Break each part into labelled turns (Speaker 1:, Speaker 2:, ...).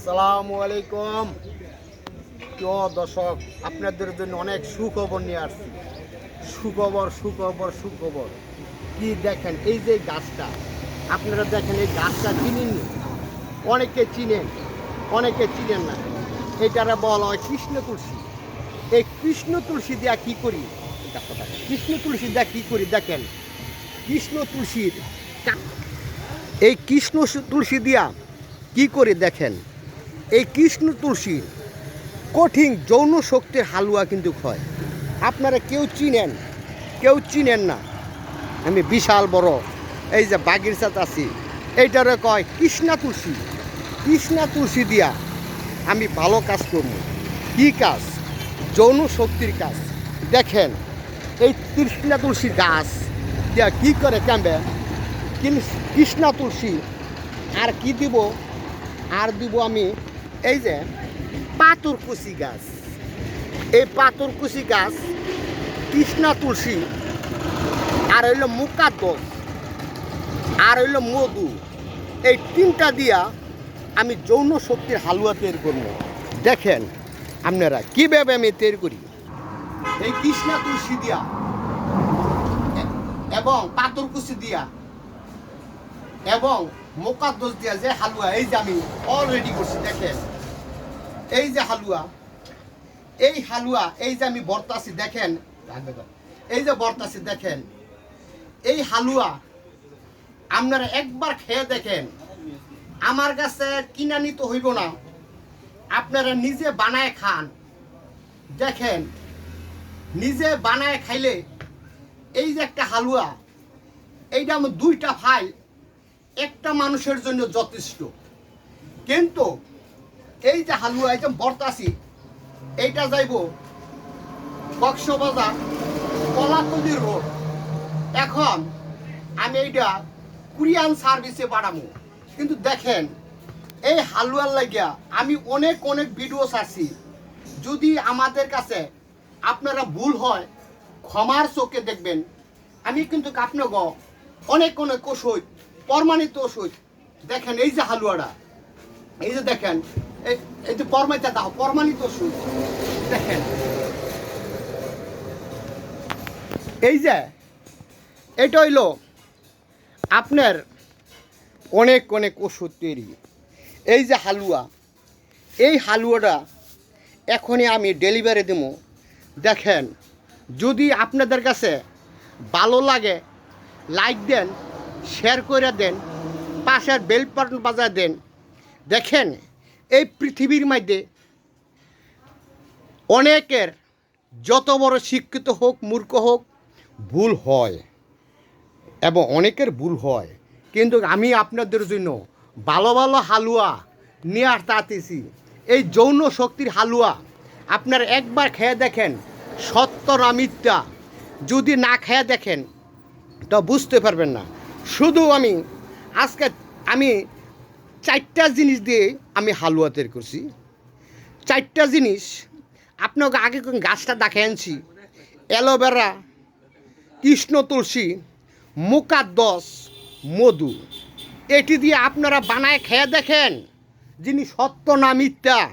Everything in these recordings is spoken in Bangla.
Speaker 1: আসসালামু আলাইকুম। দর্শক, আপনাদের জন্য অনেক সুখবর নিয়ে আসছি। সুখবর সুখবর সুখবর। কি দেখেন? এই যে গাছটা, আপনারা দেখেন এই গাছটা চিনেননি? অনেকে চিনেন অনেকে চিনেন না। এটারা বলা হয় কৃষ্ণ তুলসী। এই কৃষ্ণ তুলসী দিয়া কি করি? কৃষ্ণ তুলসী দিয়া কি করি দেখেন? কৃষ্ণ তুলসীর এই কৃষ্ণ তুলসী দিয়া কি করে দেখেন? এই কৃষ্ণ তুলসী কঠিন যৌন শক্তির হালুয়া কিন্তু হয় আপনারা কেউ চিনেন কেউ চিনেন না। আমি বিশাল বড়, এই যে বাগিরচাত আছি, এইটারে কয় কৃষ্ণা তুলসী। কৃষ্ণা তুলসী দিয়া আমি ভালো কাজ করব। কি কাজ? যৌন শক্তির কাজ। দেখেন, এই কৃষ্ণা তুলসী গাছ দিয়া কি করে কেমবে? কৃষ্ণা তুলসী, আর কি দিব? আর দিব আমি এই যে পাথরকুচি গাছ। এই পাথরকুচি গাছ কৃষ্ণা তুলসী, আর হইল মুকাদ্দস আর হইল মধু। এই তিনটা দিয়া আমি যৌন শক্তির হালুয়া তৈরি করব। দেখেন আপনারা, কীভাবে আমি তৈরি করি? এই কৃষ্ণা তুলসী দিয়া এবং পাথরকুচি দিয়া, এবং মোকাদ্দস দিয়া যে হালুয়া, এই যে আমি অলরেডি করছি, দেখেন। এই যে হালুয়া, এই হালুয়া, এই যে আমি বর্তাছি দেখেন এই যে বর্তাছি দেখেন, এই হালুয়া, আপনারা একবার খেয়ে দেখেন, আমার কাছে কিনা নিতে হইব না, আপনারা নিজে বানায় খান। দেখেন, নিজে বানায় খাইলে এই যে একটা হালুয়া, এইটা আমার দুইটা ফাইল একটা মানুষের জন্য যথেষ্ট। কিন্তু এই যে হালুয়া এই যে বর্তাছি এইটা যাইব কক্সবাজার কলাতলি রোড। এখন আমি এইটা কুরিয়ান সার্ভিসে বাড়াবো। কিন্তু দেখেন, এই হালুয়ার লাগিয়া আমি অনেক অনেক ভিডিও ছাড়ছি। যদি আমাদের কাছে আপনারা ভুল হয়, ক্ষমার চোখে দেখবেন। আমি কিন্তু আপনাকে অনেক অনেক ওষুধ প্রমাণিত ওষুধ। দেখেন, এই যে হালুয়াটা, এই যে দেখেন, এই- যে প্রমাণিত, দাও, প্রমাণিত ওষুধ। দেখেন, এই যে, এটা হইল আপনার অনেক অনেক ওষুধ তৈরি। এই যে হালুয়া, এই হালুয়াটা এখনই আমি ডেলিভারি দেবো দেখেন, যদি আপনাদের কাছে ভালো লাগে, লাইক দেন শেয়ার করে দেন, পাশের বেল বাটন বাজায় দেন। দেখেন, এই পৃথিবীর মধ্যে অনেকের যত বড় শিক্ষিত হোক, মূর্খ হোক, ভুল হয় এবং অনেকের ভুল হয়। কিন্তু আমি আপনাদের জন্য ভালো ভালো হালুয়া নিয়ে আসতে আসতেছি এই যৌন শক্তির হালুয়া, আপনার একবার খেয়ে দেখেন, সত্য না মিথ্যা। যদি না খেয়ে দেখেন, তো বুঝতে পারবেন না। শুধু আমি, আজকে আমি চারটা জিনিস দিয়ে আমি হালুয়া তৈরি করছি। চারটা জিনিস, আপনাকে আগে গাছটা দেখে আনছি। অ্যালোভেরা, কৃষ্ণ তুলসী মুকাদ্দস মধু। এটি দিয়ে আপনারা বানায় খেয়ে দেখেন, যিনি সত্য না মিথ্যা।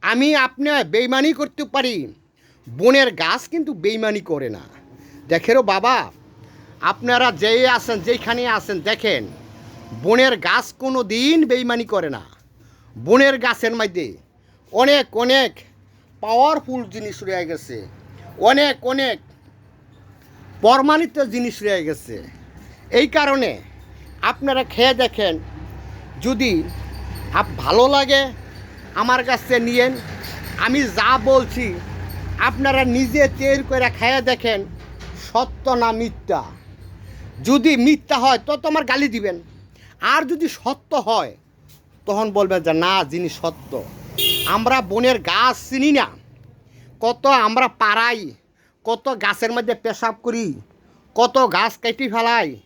Speaker 1: আমি আপনার বেইমানি করতে পারি। বনের গাছ কিন্তু বেইমানি করে না। দেখেরও বাবা আপনারা যেই আছেন, যেইখানে আছেন, দেখেন, বনের গাছ কোনো দিন বেইমানি করে না। বনের গাছের মধ্যে অনেক অনেক পাওয়ারফুল জিনিস রয়ে গেছে। অনেক অনেক প্রমাণিত জিনিস রয়ে গেছে। এই কারণে আপনারা খেয়ে দেখেন, যদি আপ ভালো লাগে, আমার কাছে নিয়েন। আমি যা বলছি, আপনারা নিজে তৈরি করে খেয়ে দেখেন, সত্য না মিথ্যা। যদি মিথ্যা হয়, তো তোমার গালি দিবেন। আর যদি সত্য হয়, তখন বলবেন যে, না জিনিস সত্য। আমরা বনের গাছ চিনি না। কত আমরা পাড়াই, কত গাছের মধ্যে পেশাব করি, কত গাছ কেটে ফেলাই।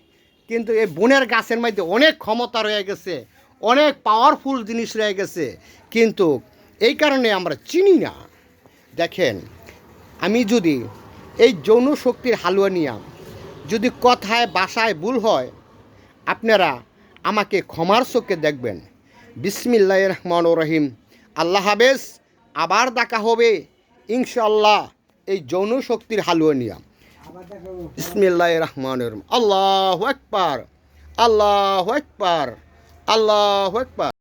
Speaker 1: কিন্তু এই বনের গাছের মধ্যে অনেক ক্ষমতা রয়ে গেছে, অনেক পাওয়ারফুল জিনিস রয়ে গেছে। কিন্তু এই কারণে আমরা চিনি না। দেখেন, আমি যদি এই যৌন শক্তির হালুয়া নিয়ে যদি কথায়, বাসায় ভুল হয়, আপনারা আমাকে ক্ষমার চোখে দেখবেন। বিসমিল্লাহ রহমান রহিম। আল্লাহ হাবেজ আবার দেখা হবে। ইনশাল্লাহ এই যৌন শক্তির হালুয়া নিয়া। বিসমিল্লাহ রহমান রহিম। আল্লাহ একবার আল্লাহ একবার আল্লাহ একবার